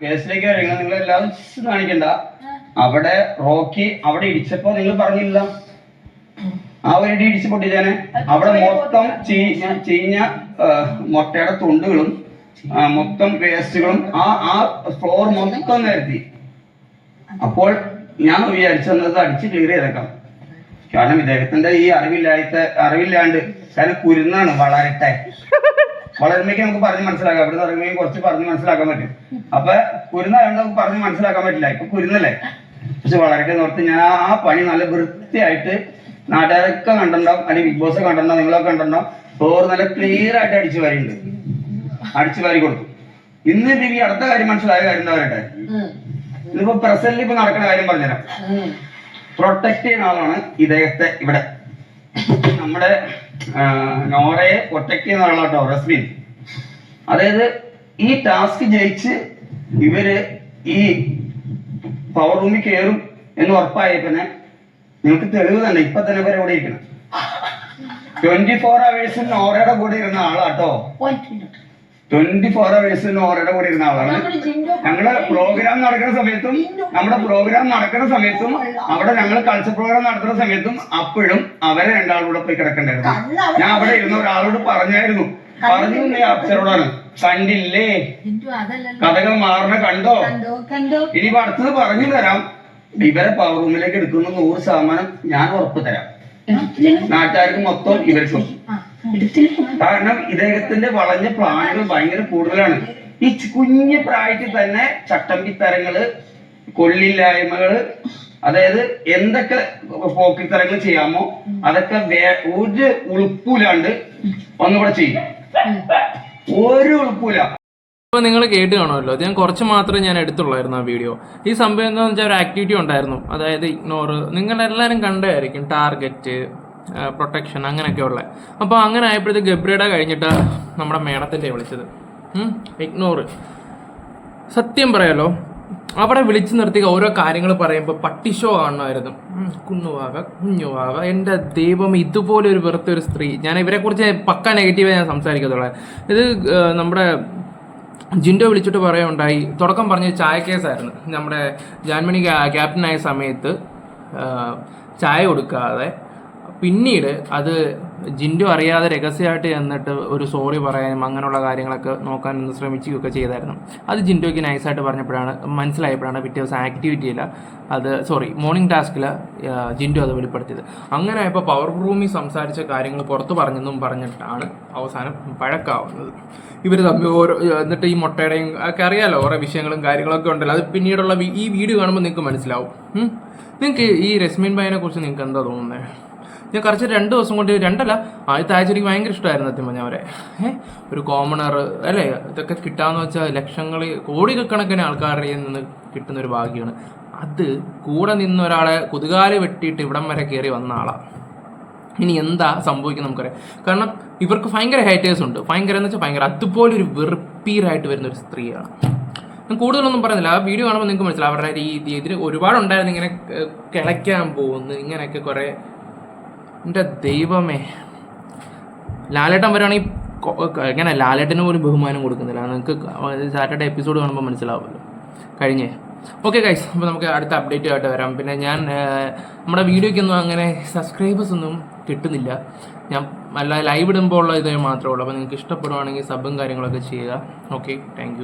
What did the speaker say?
കേസിലേക്ക് വരിക. നിങ്ങൾ എല്ലാവരും കാണിക്കണ്ട. അവിടെ റോക്കി അവിടെ ഇടിച്ചപ്പോ നിങ്ങൾ പറഞ്ഞില്ല. ആ ഒരു ഇടി ഇടിച്ച് പൊട്ടിച്ചാനെ. അവിടെ മൊത്തം ചീഞ്ഞ മുട്ടയുടെ തുണ്ടുകളും മൊത്തം വേസ്റ്റുകളും ആ ആ ഫ്ലോർ മൊത്തം നിരത്തി. അപ്പോൾ ഞാൻ വിചാരിച്ചത് അടിച്ച് ക്ലിയർ ചെയ്തേക്കാം. കാരണം ഇദ്ദേഹത്തിന്റെ ഈ അറിവില്ലാത്ത അറിവില്ലാണ്ട് കാരണം കുരുന്നാണ് വളരട്ടെ. വളരുമ്പോഴേക്ക് നമുക്ക് പറഞ്ഞ് മനസ്സിലാക്കാം. അവിടെ ഇറങ്ങുമ്പോൾ കുറച്ച് പറഞ്ഞ് മനസ്സിലാക്കാൻ പറ്റും. അപ്പൊ കുരുന്നായോണ്ട് നമുക്ക് പറഞ്ഞ് മനസ്സിലാക്കാൻ പറ്റില്ല. ഇപ്പൊ കുരുന്നല്ലേ? പക്ഷെ വളരട്ടെ നോർത്ത് ഞാൻ ആ പണി നല്ല വൃത്തിയായിട്ട് നാട്ടുകാരൊക്കെ കണ്ടിട്ടുണ്ടാവും. അല്ലെങ്കിൽ ബിഗ് ബോസ് കണ്ടിട്ടുണ്ടാവും. നിങ്ങളൊക്കെ കണ്ടിട്ടുണ്ടാവും. ഫ്ലോർ നല്ല ക്ലിയർ ആയിട്ട് അടിച്ചു വാരിയുണ്ട് അടിച്ചു വാരി കൊടുത്തു. ഇന്ന് ഈ അടുത്ത കാര്യം മനസ്സിലായ കാര്യം എന്താ പറയട്ടെ? ഇതിപ്പോ പ്രസന്റിൽ ഇപ്പൊ നടക്കുന്ന കാര്യം പറഞ്ഞുതരാം. പ്രൊട്ടക്ട് ചെയ്യുന്ന ആളാണ് ഇദ്ദേഹത്തെ ഇവിടെ. നമ്മുടെ നോറയെ ഒറ്റയ്ക്ക് ചെയ്യുന്ന ആളാട്ടോ റസ്മിൻ. അതായത് ഈ ടാസ്ക് ജയിച്ച് ഇവർ ഈ പവർ റൂമിൽ കയറും എന്ന് ഉറപ്പായ പിന്നെ നിങ്ങൾക്ക് തെളിവ് തന്നെ ഇപ്പൊ തന്നെ ഇവരെ ഇവിടെ ഇരിക്കണം ട്വന്റി ഫോർ അവേഴ്സിൽ നോറയുടെ കൂടെ ഇരുന്ന ആളാട്ടോ ട്വന്റി ഫോർ അവേഴ്സ് ഓരോ കൂടി ഇരുന്ന ആളാണ്. ഞങ്ങൾ പ്രോഗ്രാം നടക്കുന്ന സമയത്തും നമ്മുടെ പ്രോഗ്രാം നടക്കുന്ന സമയത്തും അവിടെ ഞങ്ങൾ കൾച്ചർ പ്രോഗ്രാം നടത്തുന്ന സമയത്തും അപ്പോഴും അവരെ രണ്ടാളൂടെ പോയി കിടക്കണ്ടായിരുന്നു. ഞാൻ അവിടെ ഇരുന്ന ഒരാളോട് പറഞ്ഞായിരുന്നു. പറഞ്ഞു അച്ഛനോടാണ് കണ്ടില്ലേ? കഥകൾ മാറണ കണ്ടോ? ഇനി അടുത്തത് പറഞ്ഞു തരാം. ഇവരെ പവർ റൂമിലേക്ക് എടുക്കുന്ന നൂറ് ശതമാനം ഞാൻ ഉറപ്പ് തരാം. നാട്ടുകാർക്ക് മൊത്തം ഇവർക്കും. കാരണം ഇദ്ദേഹത്തിന്റെ വളഞ്ഞ പ്ലാനുകൾ ഭയങ്കര കൂടുതലാണ്. ഈ കുഞ്ഞു പ്രായത്തിൽ തന്നെ ചട്ടമ്പിത്തരങ്ങൾ കൊള്ളില്ലായ്മകൾ അതായത് എന്തൊക്കെ പോക്കിത്തരങ്ങൾ ചെയ്യാമോ അതൊക്കെ വേ- ഒരു ഉളുപ്പൂലാണ്ട് ഒന്നുകൂടെ ചെയ്യും. ഒരു ഉളുപ്പൂല അപ്പോൾ നിങ്ങൾ കേട്ട് കാണുമല്ലോ അത് ഞാൻ കുറച്ച് മാത്രമേ ഞാൻ എടുത്തുള്ളായിരുന്നു ആ വീഡിയോ. ഈ സംഭവം എന്താണെന്ന് വെച്ചാൽ ഒരു ആക്ടിവിറ്റി ഉണ്ടായിരുന്നു. അതായത് ഇഗ്നോർ നിങ്ങളെല്ലാവരും കണ്ടായിരിക്കും ടാർഗറ്റ് പ്രൊട്ടക്ഷൻ അങ്ങനെയൊക്കെ ഉള്ള അപ്പോൾ അങ്ങനെ ആയപ്പോഴത്തേക്ക് ഗബ്രിയുടെ കഴിഞ്ഞിട്ട് നമ്മുടെ മേഡത്തിന്റെ വിളിച്ചത്. ഇഗ്നോർ സത്യം പറയാലോ അവിടെ വിളിച്ചു നിർത്തി ഓരോ കാര്യങ്ങൾ പറയുമ്പോൾ പട്ടി ഷോ കാണുമായിരുന്നു. കുഞ്ഞുവാക കുഞ്ഞുവാക എന്റെ ദൈവം ഇതുപോലെ ഒരു വെറുത്ത ഒരു സ്ത്രീ. ഞാൻ ഇവരെക്കുറിച്ച് പക്ക നെഗറ്റീവ് ഞാൻ സംസാരിക്കത്തുള്ളൂ. ഇത് നമ്മുടെ ജിൻഡോ വിളിച്ചിട്ട് പറയുണ്ടായി തുടക്കം പറഞ്ഞ ചായ കേസായിരുന്നു നമ്മുടെ ജാൻമണി ക്യാപ്റ്റനായ സമയത്ത് ചായ കൊടുക്കാതെ പിന്നീട് അത് ജിൻഡു അറിയാതെ രഹസ്യമായിട്ട് എന്നിട്ട് ഒരു സോറി പറയാനും അങ്ങനെയുള്ള കാര്യങ്ങളൊക്കെ നോക്കാൻ ശ്രമിക്കുകയൊക്കെ ചെയ്തായിരുന്നു. അത് ജിൻഡോയ്ക്ക് നൈസായിട്ട് പറഞ്ഞപ്പോഴാണ് മനസ്സിലായപ്പോഴാണ് പിറ്റേ ദിവസം ആക്ടിവിറ്റിയിൽ അത് സോറി മോർണിംഗ് ടാസ്കിൽ ജിൻഡു അത് വെളിപ്പെടുത്തിയത്. അങ്ങനെ ആയപ്പോൾ പവർ റൂമിൽ സംസാരിച്ച കാര്യങ്ങൾ പുറത്ത് പറഞ്ഞെന്നും പറഞ്ഞിട്ടാണ് അവസാനം പഴക്കാവുന്നത്. ഇവർ തമ്മിൽ ഓരോ എന്നിട്ട് ഈ മുട്ടയുടെയും ഒക്കെ അറിയാലോ ഓരോ വിഷയങ്ങളും കാര്യങ്ങളൊക്കെ ഉണ്ടല്ലോ. അത് പിന്നീടുള്ള ഈ വീഡിയോ കാണുമ്പോൾ നിങ്ങൾക്ക് മനസ്സിലാവും. നിങ്ങൾക്ക് ഈ രശ്മിൻ ഭായിനെ കുറിച്ച് നിങ്ങൾക്ക് എന്താ തോന്നുന്നത് ഞാൻ കുറച്ച് രണ്ട് ദിവസം കൊണ്ട് രണ്ടല്ല ആദ്യത്തെ ആഴ്ച എനിക്ക് ഭയങ്കര ഇഷ്ടമായിരുന്നു സത്യം അവരെ. ഒരു കോമണർ അല്ലേ? ഇതൊക്കെ കിട്ടാന്ന് വെച്ചാൽ ലക്ഷങ്ങൾ കോടിക്കണക്കിന് ആൾക്കാരുടെ നിന്ന് കിട്ടുന്ന ഒരു ഭാഗ്യമാണ് അത് കൂടെ നിന്ന് ഒരാളെ കുതുകാൽ വെട്ടിയിട്ട് ഇവിടം വരെ കയറി വന്ന ആളാണ് ഇനി എന്താ സംഭവിക്കുന്നത് നമുക്കറിയാം. കാരണം ഇവർക്ക് ഭയങ്കര ഹേറ്റേഴ്സ് ഉണ്ട്. ഭയങ്കര എന്ന് വെച്ചാൽ ഭയങ്കര അതുപോലെ ഒരു വെറുപ്പീരായിട്ട് വരുന്ന ഒരു സ്ത്രീയാണ്. ഞാൻ കൂടുതലൊന്നും പറയുന്നില്ല. ആ വീഡിയോ കാണുമ്പോൾ നിങ്ങൾക്ക് മനസ്സിലാവും. അവരുടെ രീതി ഇതിന് ഒരുപാടുണ്ടായിരുന്നു ഇങ്ങനെ കിളയ്ക്കാൻ പോകുന്നു ഇങ്ങനെയൊക്കെ കുറേ എന്റെ ദൈവമേ. ലാലേട്ടൻ വരുവാണെങ്കിൽ എങ്ങനെ ലാലേട്ടന് പോലും ബഹുമാനം കൊടുക്കുന്നില്ല. നിങ്ങൾക്ക് സാറ്റർഡേ എപ്പിസോഡ് കാണുമ്പോൾ മനസ്സിലാവുമല്ലോ. കഴിഞ്ഞേ. ഓക്കെ ഗൈസ് അപ്പോൾ നമുക്ക് അടുത്ത അപ്ഡേറ്റ് ആയിട്ട് വരാം. പിന്നെ ഞാൻ നമ്മുടെ വീഡിയോയ്ക്കൊന്നും അങ്ങനെ സബ്സ്ക്രൈബേഴ്സ് ഒന്നും കിട്ടുന്നില്ല. ഞാൻ അല്ല ലൈവ് ഇടുമ്പോൾ ഉള്ള ഇതേ മാത്രമേ ഉള്ളൂ. അപ്പോൾ നിങ്ങൾക്ക് ഇഷ്ടപ്പെടുവാണെങ്കിൽ സബും കാര്യങ്ങളൊക്കെ ചെയ്യുക. Okay thank